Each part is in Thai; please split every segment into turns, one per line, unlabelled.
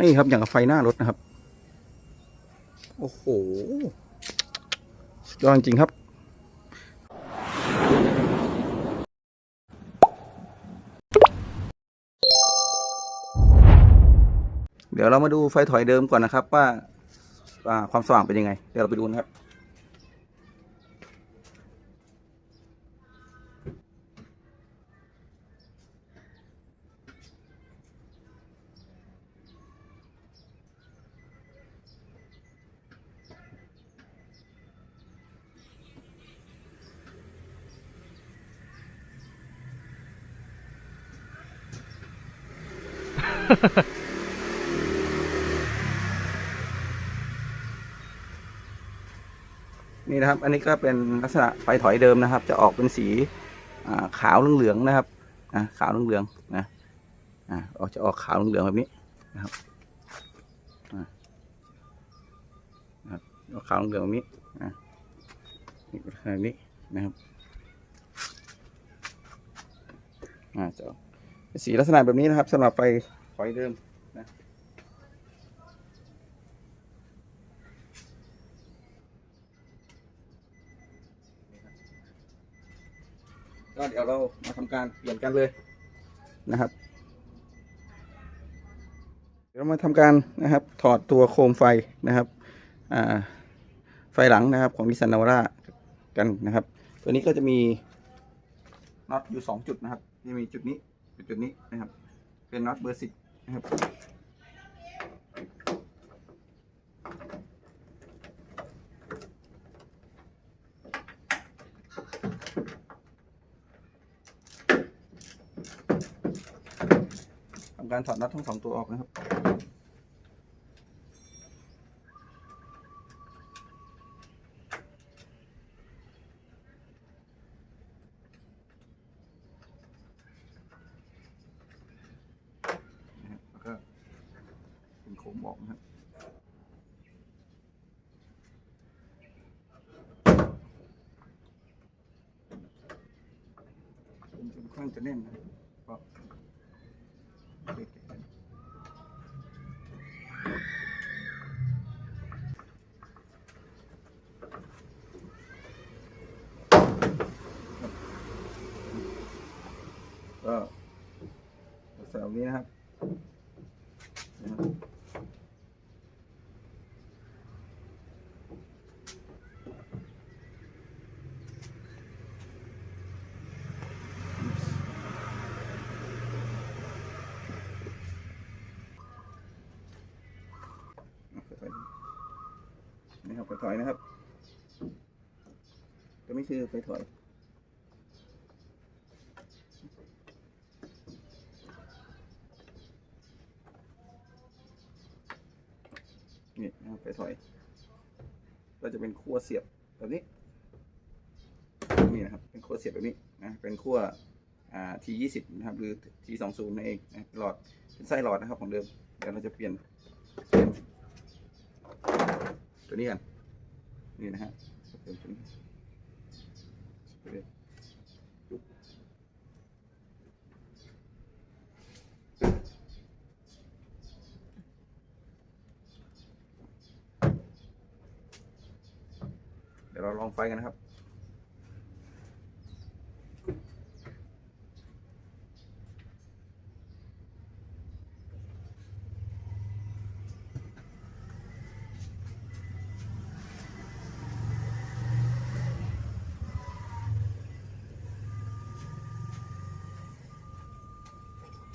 นี่ครับอย่างกับไฟหน้ารถนะครับ โอ้โหสุดยอดจริงครับ เดี๋ยวเรามาดูไฟถอยเดิมก่อนนะครับ ว่าว่าความสว่างเป็นยังไง เดี๋ยวเราไปดูนะครับ นี่นะครับ อันนี้ก็เป็นลักษณะไฟถอยเดิมนะครับ จะออกเป็นสีขาวเหลืองๆนะครับขาวเหลืองๆนะออกจะออกขาวเหลืองๆแบบนี้นะครับนะขาวเหลืองแบบนี้อ่านี่แบบนี้นะครับจะเป็นสีลักษณะแบบนี้นะครับสำหรับไฟ ถอยเดิมนะก็เดี๋ยวเรามาทำการเปลี่ยนกันเลยนะครับ เดี๋ยวเรามาทำการนะครับ ถอดตัวโคมไฟนะครับไฟหลังนะครับของนิสสันนาวาร่ากันนะครับ ตัวนี้ก็จะมีน็อตอยู่สองจุดนะครับจะมีจุดนี้กับจุดนี้นะครับ เป็นน็อตเบอร์สิบ นะครับทำการถอดน็อตทั้งสองตัวออกนะครับนะครับแล้วก็เป็นโครับเครื่อนข้างจะแน่นนะเพราะเด็กๆกันก็แบบนี้นะครับ นะครับไฟถอยนะครับตัวนี้คือไฟถอยนี่นะครับไฟถอย ก็จะเป็นขั้วเสียบแบบนี้ นี่นะครับ เป็นขั้วเสียบแบบนี้นะ เป็นขั้วอ่า T ยี่สิบนะครับ หรือ T สองศูนย์นั่นเองนะหลอด เป็นไส้หลอดนะครับของเดิม เดี๋ยวเราจะเปลี่ยนเปลี่ยน ตัวนี้กัน นี่นะฮะเติมตัวนี้เดี๋ยวเราลองไฟกันนะครับ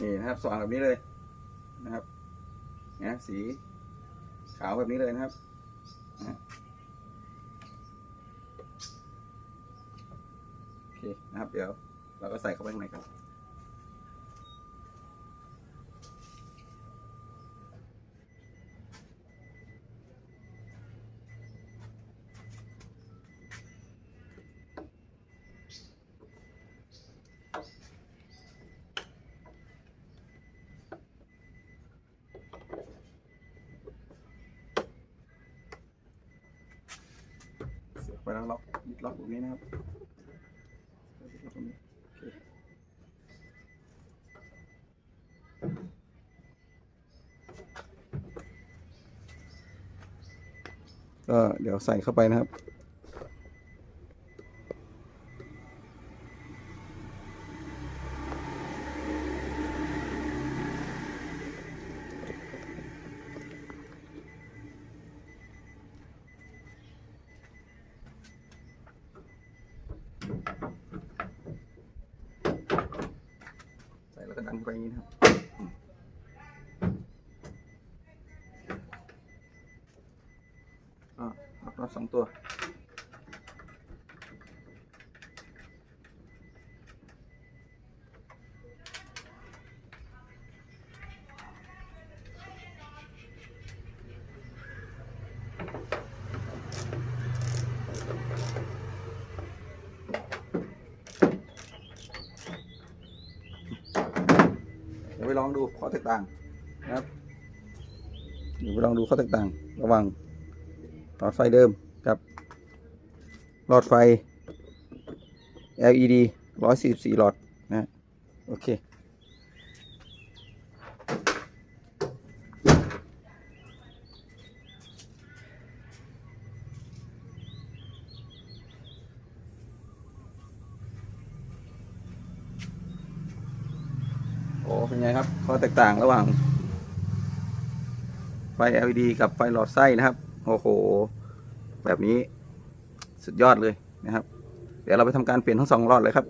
นี่นะครับสว่างแบบนี้เลยนะครับนะสีขาวแบบนี้เลยนะครับโอเคนะครับ เดี๋ยวเราก็ใส่เข้าไปข้างในกัน ไปแล้วล็อกล็อกตรงนี้นะครับก็เดี๋ยวใส่เข้าไปนะครับ ดันไปอย่างนี้นะครับอ่าล็อกน็อตสองตัว ลองดูข้อแตกต่างนะครับเดี๋ยวไปลองดูข้อแตกต่าง ระหว่างหลอดไฟเดิมกับหลอดไฟ LED 144หลอดนะโอเค โอ้เป็นไงครับข้อแตกต่างระหว่าง ไฟ LED กับไฟหลอดไส้นะครับ โอ้โห แบบนี้สุดยอดเลยนะครับ เดี๋ยวเราไปทำการเปลี่ยนทั้งสองหลอดเลยครับ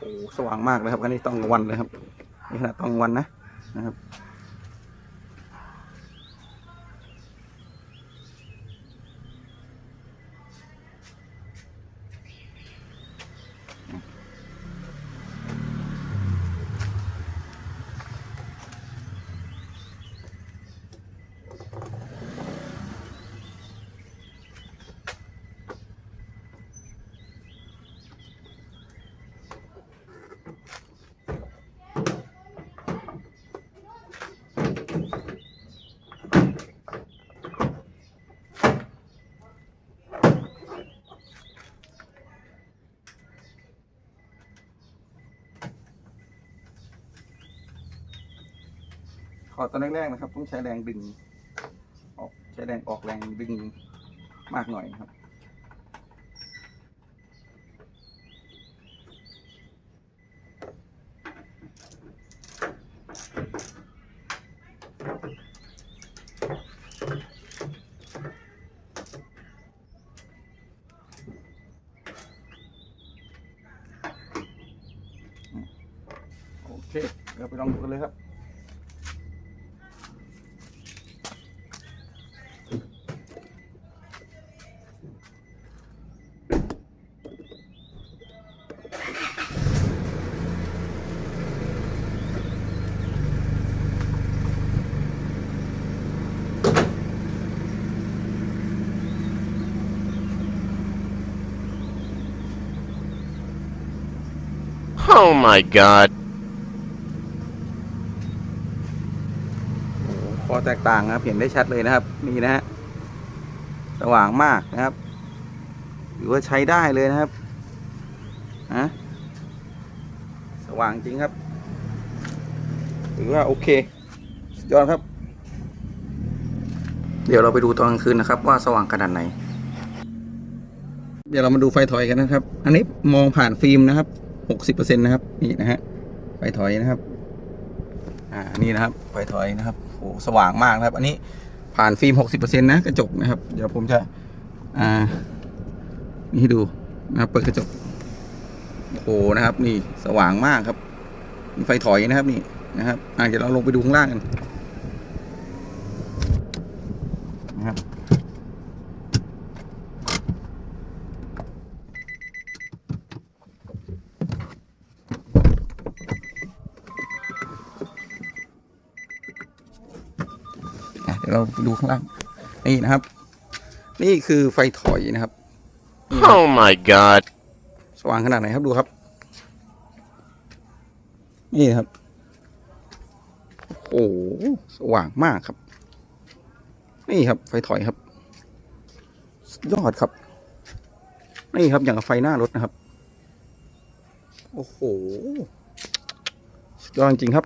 โอ้สว่างมากเลยครับอันนี้ต้องวันเลยครับนี่ขนาดต้องวันนะนะครับ ขอตอนแรกๆนะครับ ต้องใช้แรงดึง ออกใช้แรงออกแรงดึงมากหน่อยครับโอเคเดี๋ยวไปลองดูกันเลยครับ
Oh my god.
โอ้โหคอแตกต่างนะครับ เห็นได้ชัดเลยนะครับ นี่นะฮะ สว่างมากนะครับถือว่าใช้ได้เลยนะครับนะสว่างจริงครับถือว่าโอเคสุดยอดครับ เดี๋ยวเราไปดูตอนกลางคืนนะครับ ว่าสว่างขนาดไหน เดี๋ยวเรามาดูไฟถอยกันนะครับ อันนี้มองผ่านฟิล์มนะครับ หกสิบเปอร์เซ็นต์นะครับนี่นะฮะไฟถอยนะครับอ่านี่นะครับไฟถอยนะครับโอ้สว่างมากนะครับ อันนี้ผ่านฟิล์มหกสิบเปอร์เซ็นต์นะกระจกนะครับ เดี๋ยวผมจะอ่านี่ให้ดูนะครับเปิดกระจกโอ้นะครับ นี่สว่างมากครับไฟถอยนะครับนี่นะครับอ่าเดี๋ยวเราลงไปดูข้างล่างกันนะครับ อะ เดี๋ยวเราไปดูข้างล่างนี่นะครับ นี่คือไฟถอยนะครับ
Oh my god.
สว่างขนาดไหนครับดูครับ นี่นะครับ โอ้โหสว่างมากครับ นี่ครับ ไฟถอยครับสุดยอดครับ นี่ครับอย่างกับไฟหน้ารถนะครับ โอ้โหสุดยอดจริงๆครับ